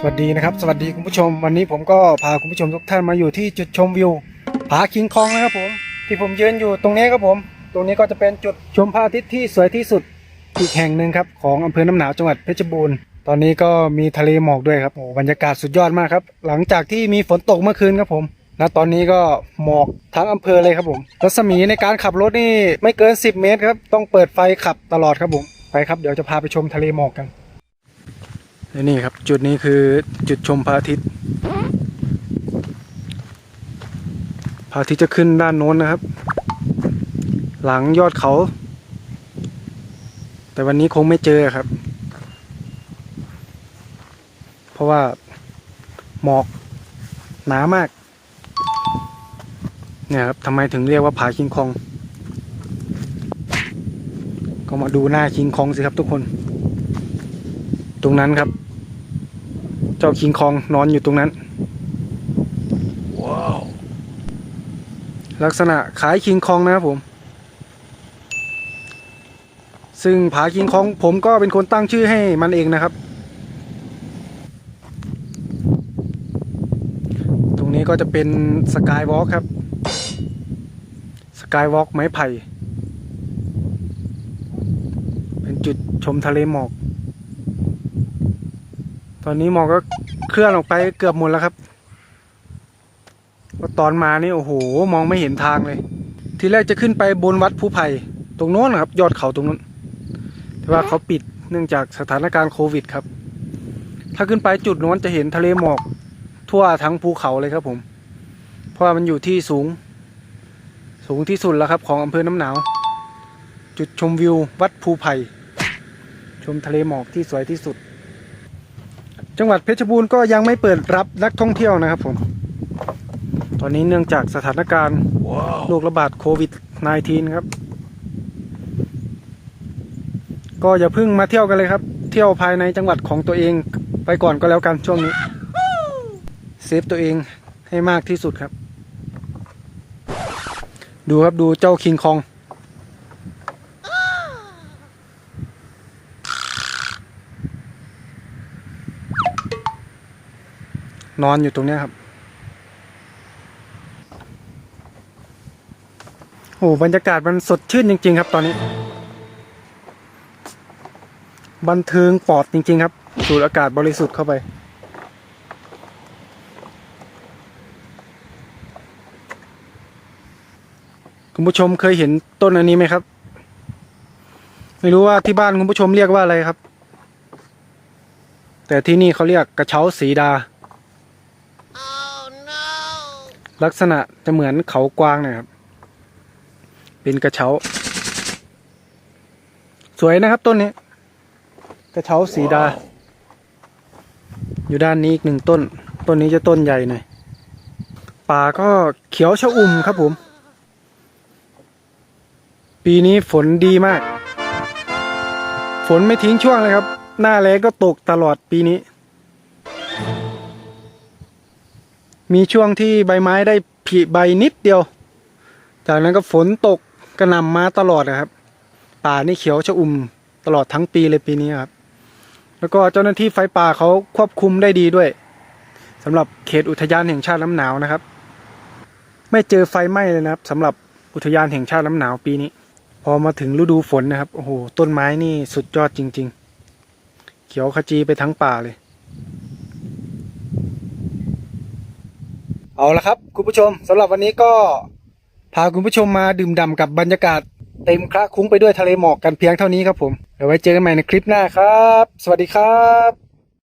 สวัสดีนะครับ สวัสดีคุณผู้ชม วันนี้ผมก็พาคุณผู้ชมทุกท่านมาอยู่ที่จุดชมวิวผาคิงคองนะครับผม ที่ผมยืนอยู่ตรงนี้ครับผม ตรงนี้ก็จะเป็นจุดชมพระอาทิตย์ที่สวยที่สุดอีกแห่งหนึ่งครับของอำเภอน้ำหนาวจังหวัดเพชรบูรณ์ตอนนี้ก็มีทะเลหมอกด้วยครับโอ้บรรยากาศสุดยอดมากครับ หลังจากที่มีฝนตกเมื่อคืนครับผมณตอนนี้ก็หมอกทั้งอำเภอเลยครับผมรัศมีในการขับรถนี่ไม่เกิน 10 เมตรครับต้องเปิดไฟขับตลอดครับผมไปครับเดี๋ยวจะพาไปชมทะเลหมอกกัน และนี่ครับจุดนี้คือจุดชมพระอาทิตย์พระอาทิตย์จะขึ้นด้านโน้นนะครับ หลังยอดเขา แต่วันนี้คงไม่เจอครับ เพราะว่าหมอกหนามาก เนี่ยครับทำไมถึงเรียกว่าผาคิงคอง ก็มาดูหน้าคิงคองสิครับทุกคน ตรงนั้นครับ เจ้าคิงคองนอนอยู่ตรงนั้นว้าวลักษณะคล้ายคิงคองนะครับผม ซึ่งผาคิงคองผมก็เป็นคนตั้งชื่อให้มันเองนะครับ ตรงนี้ก็จะเป็นสกายวอล์กครับสกายวอล์กไม้ไผ่ เป็นจุดชมทะเลหมอกต อนนี้หมอกก็เคลื่อนออกไปเกือบหมดแล้วครับว่าตอนมานี่โอ้โห มองไม่เห็นทางเลย ทีแรกจะขึ้นไปบนวัดภูไผ่ตรงโน้นนะครับ ยอดเขาตรงนู้นแต่ว่าเขาปิดเนื่องจากสถานการณ์โควิดครับ ถ้าขึ้นไปจุดโน้นจะเห็นทะเลหมอก ทั่วทั้งภูเขาเลยครับผม เพราะว่ามันอยู่ที่สูง สูงที่สุดแล้วครับ ของอำเภอน้ำหนาว จุดชมวิววัดภูไผ่ชมทะเลหมอกที่สวยที่สุด จังหวัดเพชรบูรณ์ก็ยังไม่เปิดรับนักท่องเที่ยวนะครับผม ตอนนี้เนื่องจากสถานการณ์โรคระบาดโควิด -19 ครับ ก็อย่าเพิ่งมาเที่ยวกันเลยครับ เที่ยวภายในจังหวัดของตัวเองไปก่อนก็แล้วกันช่วงนี้ เซฟตัวเองให้มากที่สุดครับ ดูครับดูเจ้าคิงคอง นอนอยู่ตรงนี้ครับ โอ้บรรยากาศมันสดชื่นจริง ๆ ครับตอนนี้ บันเทิงปอดจริง ๆ ครับ สูดอากาศบริสุทธิ์เข้าไป คุณผู้ชมเคยเห็นต้นอันนี้ไหมครับ ไม่รู้ว่าที่บ้านคุณผู้ชมเรียกว่าอะไรครับ แต่ที่นี่เขาเรียกกระเช้าสีดา ลักษณะจะเหมือนเขากวางนะครับ เป็นกระเช้า สวยนะครับต้นนี้ กระเช้าสีดา อยู่ด้านนี้อีกหนึ่งต้น ต้นนี้จะต้นใหญ่หน่อยป่าก็เขียวชอุ่มครับผม ปีนี้ฝนดีมาก ฝนไม่ทิ้งช่วงเลยครับ หน้าแล้งก็ตกตลอดปีนี้ มีช่วงที่ใบไม้ได้ผลิใบนิดเดียว จากนั้นก็ฝนตกกระหน่ำมาตลอดนะครับ ป่านี่เขียวชอุ่มตลอดทั้งปีเลยปีนี้ครับ แล้วก็เจ้าหน้าที่ไฟป่าเขาควบคุมได้ดีด้วยสำหรับเขตอุทยานแห่งชาติน้ำหนาวนะครับ ไม่เจอไฟไหม้เลยนะครับสำหรับอุทยานแห่งชาติน้ำหนาวปีนี้ พอมาถึงฤดูฝนนะครับโอ้โหต้นไม้นี่สุดยอดจริง ๆ เขียวขจีไปทั้งป่าเลย เอาละครับ คุณผู้ชมสำหรับวันนี้ก็พาคุณผู้ชมมาดื่มด่ำกับบรรยากาศเต็มคละคุ้งไปด้วยทะเลหมอกกันเพียงเท่านี้ครับผมเดี๋ยวไว้เจอกันใหม่ในคลิปหน้าครับ สวัสดีครับ